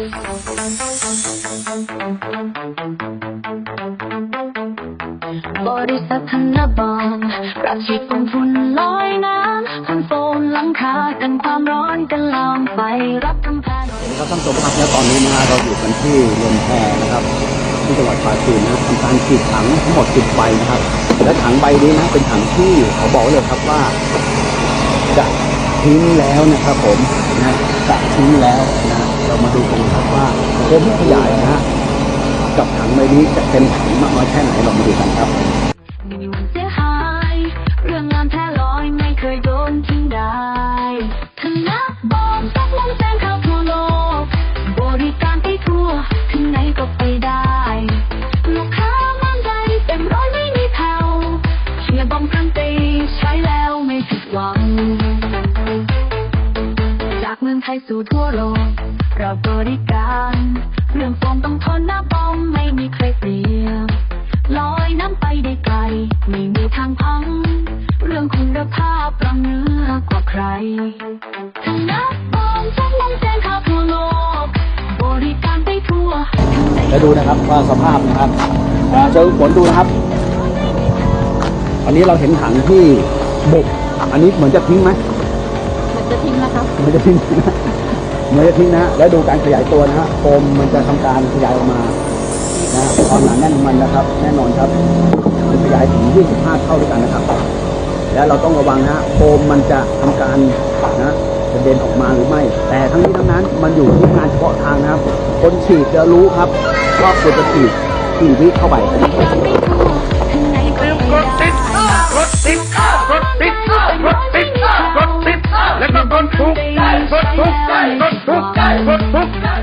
บริษัทธนบังรับฉีดกองทุนลอยน้ำคอนโฟนหลังคากันความร้อนกันลามไฟรับกำแพงสวัสดีครับท่านผู้ชมครับและตอนนี้นะฮะเราอยู่กันที่เรือนแพนะครับ ที่จังหวัดปราจีนนะทำการฉีดถังทั้งหมด10ใบนะครับ และถังใบนี้นะเป็นถังที่เขาบอกเลยครับว่าจะทิ้งแล้วนะครับผมนะจะทิ้งแล้วนะ เรามาดูกันครับว่าโคมที่ขยายนะฮะกับถังใบนี้จะเต็มถังมากน้อยแค่ไหนเรามาดูกันครับไม่มีวันเรื่องงานแท้ลอยไม่เคยโดนทิ้งได้คณะบอมสักมงแสงข่าวทั่วโลก บริการไปทั่วถึงไหนก็ไปได้ลูกค้ามั่นใจเต็มร้อยไม่มีแผ่วเชียร์บอมครั้งตีใช้แล้วไม่ผิดหวังจากเมืองไทยสู่ทั่วโลกเราบริการ เรื่องโฟมต้องทนหน้าบอมไม่มีใครเปรียบลอยน้ำไปได้ไกล ไม่มีทางพัง เรื่องคุณภาพเราเหนือกว่าใครทางนักบอมสักมองแสงข่าวทั่วโลก บริการไปทั่วทั้งในแล้วดูนะครับว่าสภาพนะครับอ่าเจอฝนดูนะครับ อันนี้เราเห็นถังที่บุกอันนี้เหมือนจะทิ้งไหมมันจะทิ้งนะครับเหมือนจะทิ้งนะ เมือนจะทิ้งนะฮะแล้วดูการขยายตัวนะฮะโฟมมันจะทำการขยายออกมานะความหนาแน่นของมันนะครับ แน่นอนครับมันขยายถึง 25 เท่าด้วยกันนะครับ และเราต้องระวังนะฮะโฟมมันจะทำการนะกระเด็นออกมาหรือไม่ แต่ทั้งนี้ทั้งนั้นมันอยู่ที่งานเฉพาะทางนะครับ คนฉีดจะรู้ครับว่าควรจะฉีดกี่วิเข้าไป ติ